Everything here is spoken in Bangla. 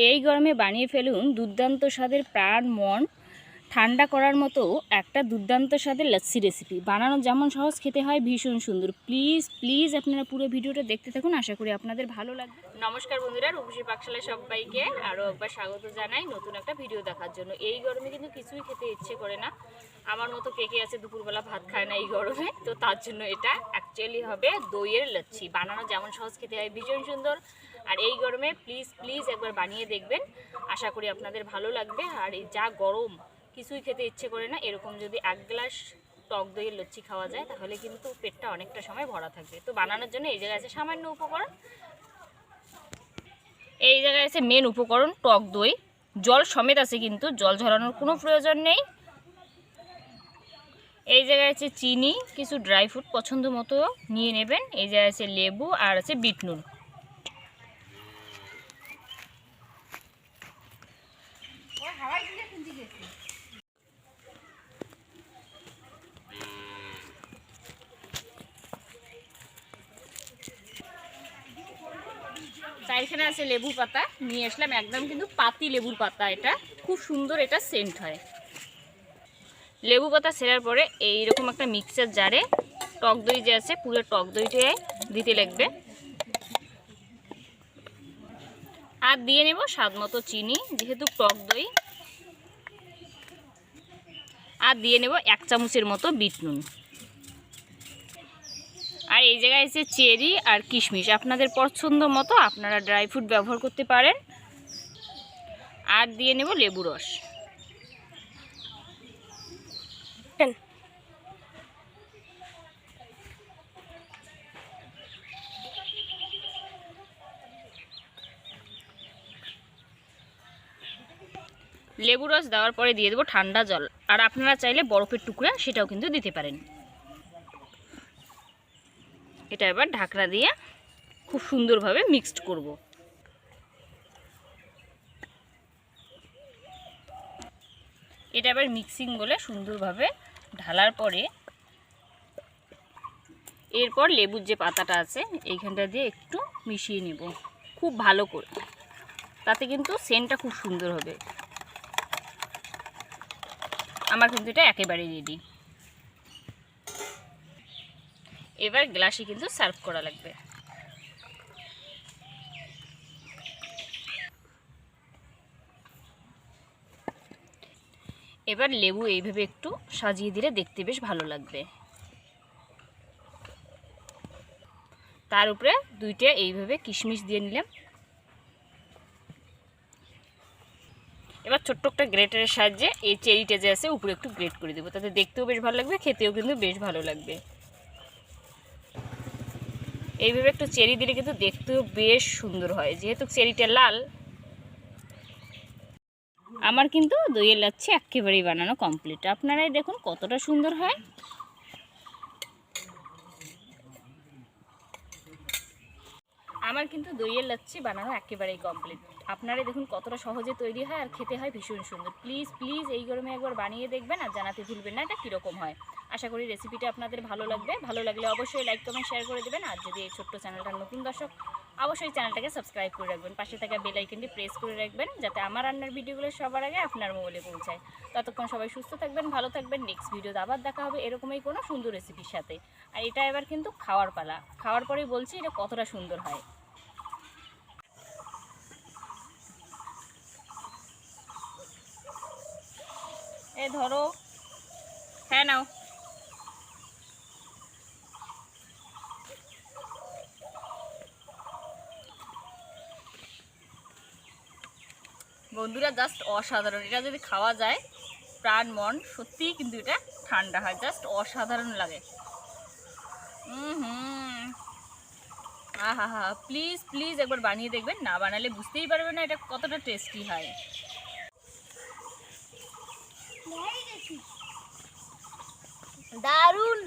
এই গরমে বানিয়ে ফেলুন দুর্দান্ত স্বাদের প্রাণ মন ঠান্ডা করার মতো একটা দুর্দান্ত স্বাদের লস্যি রেসিপি বানানো যেমন সহজ, খেতে হয় ভীষণ সুন্দর। প্লিজ প্লিজ আপনারা পুরো ভিডিওটা দেখতে থাকুন। আশা করি আপনাদের ভালো লাগবে। নমস্কার বন্ধুরা, রূপসী পাকশালায় সবাইকে আরও একবার স্বাগত জানাই নতুন একটা ভিডিও দেখার জন্য। এই গরমে কিন্তু কিছুই খেতে ইচ্ছে করে না। আমার মতো কে কে আছে দুপুরবেলা ভাত খায় না এই গরমে? তো তার জন্য এটা অ্যাকচুয়ালি হবে দইয়ের লচ্ছি। বানানো যেমন সহজ, খেতে হয় ভীষণ সুন্দর। আর এই গরমে প্লিজ প্লিজ একবার বানিয়ে দেখবেন। আশা করি আপনাদের ভালো লাগবে। আর যা গরম কিছুই খেতে ইচ্ছে করে না। এরকম যদি এক গ্লাস টক দইয়ের লচ্ছি খাওয়া যায়, তাহলে কিন্তু পেটটা অনেকটা সময় ভরা থাকবে। তো বানানোর জন্য এই জায়গায় আছে সামান্য উপকরণ। এই জায়গায় আছে মেন উপকরণ, টক দই। জল সমেত আছে কিন্তু, জল ঝরানোর কোনো প্রয়োজন নেই। এই জায়গায় আছে চিনি, কিছু ড্রাই ফ্রুট পছন্দ মতো নিয়ে নেবেন। এই জায়গায় আছে লেবু আর আছে বিট নুন চারখানে আছে লেবু পাতা। নিয়ে আসলাম, একদম কিন্তু পাতি লেবুর পাতা এটা। খুব সুন্দর এটা সেন্ট হয়। লেবু পাতা সেরার পরে এইরকম একটা মিক্সার জারে টক দই যে আছে, পুরো টক দইটা দিতে লাগবে। আর দিয়ে নেব স্বাদ মতো চিনি, যেহেতু টক দই। আর দিয়ে নেব এক চামচের মতো বিট নুন। আর এই জায়গায় এসে চেরি আর কিশমিশ। আপনাদের পছন্দ মতো আপনারা ড্রাই ফ্রুট ব্যবহার করতে পারেন। আর দিয়ে নেব লেবু রস। লেবু রস দেওয়ার পরে দিয়ে দেবো ঠান্ডা জল। আর আপনারা চাইলে বরফের টুকরা সেটাও কিন্তু দিতে পারেন। এটা এবার ঢাকনা দিয়ে খুব সুন্দরভাবে মিক্সড করব। এটা এবার মিক্সিং বলে সুন্দরভাবে ঢালার পরে এরপর লেবুর যে পাতাটা আছে, এইখানটা দিয়ে একটু মিশিয়ে নেব। খুব ভালো করে। তাতে কিন্তু সেন্টটা খুব সুন্দর হবে। আমার কিন্তু এটা একেবারে রেডি এবার গ্লাসে কিন্তু সার্ভ করা লাগবে। এবার লেবু এইভাবে একটু সাজিয়ে দিলে দেখতে বেশ ভালো লাগবে। তার উপরে দুইটা এইভাবে কিশমিশ দিয়ে নিলাম। এবার ছোট্ট একটা গ্রেটারের সাহায্যে এই চেরিটা যে আছে, উপরে একটু গ্রেট করে দেবো। তাতে দেখতেও বেশ ভালো লাগবে, খেতেও কিন্তু বেশ ভালো লাগবে। এইভাবে একটু চেরি দিলে কিন্তু দেখতেও বেশ সুন্দর হয়। যেহেতু চেরিটা লাল, আমার কিন্তু দইয়ের লাচ্ছি একেবারেই বানানো কমপ্লিট আপনারাই দেখুন কতটা সুন্দর হয়। আমার কিন্তু দইয়ের লাচ্ছি বানানো একেবারেই কমপ্লিট আপনারাই দেখুন কতটা সহজে তৈরি হয় আর খেতে হয় ভীষণ সুন্দর। প্লিজ প্লিজ এই গরমে একবার বানিয়ে দেখবেন আর জানাতে ভুলবেন না এটা কীরকম হয়। আশা করি রেসিপিটা আপনাদের ভালো লাগবে। ভালো লাগলে অবশ্যই লাইক কমেন্ট শেয়ার করে দেবেন। আর যদি এই ছোট্ট চ্যানেলটা নতুন দর্শক, অবশ্যই চ্যানেলটাকে সাবস্ক্রাইব করে রাখবেন। পাশে থাকা বেল আইকনটি প্রেস করে রাখবেন, যাতে আমার রান্নার ভিডিওগুলো সবার আগে আপনার মোবাইলে পৌঁছায়। ততক্ষণ সবাই সুস্থ থাকবেন, ভালো থাকবেন। নেক্সট ভিডিওতে আবার দেখা হবে এরকমই কোনো সুন্দর রেসিপির সাথে। আর এটা এবার কিন্তু খাওয়ার পালা। খাওয়ার পরেই বলছি এটা কতটা সুন্দর হয়। এ ধরো হ্যাঁ নাও। বন্ধুরা জাস্ট অসাধারণ। এটা যদি খাওয়া যায়, প্রাণ, মন, সত্যিই কিন্তু এটা ঠান্ডা হয়। জাস্ট অসাধারণ লাগে। হুম আহা হা প্লিজ প্লিজ একবার বানিয়ে দেখবেন। না বানালে বুঝতেই পারবেন না এটা কতটা টেস্টি হয়। দারুণ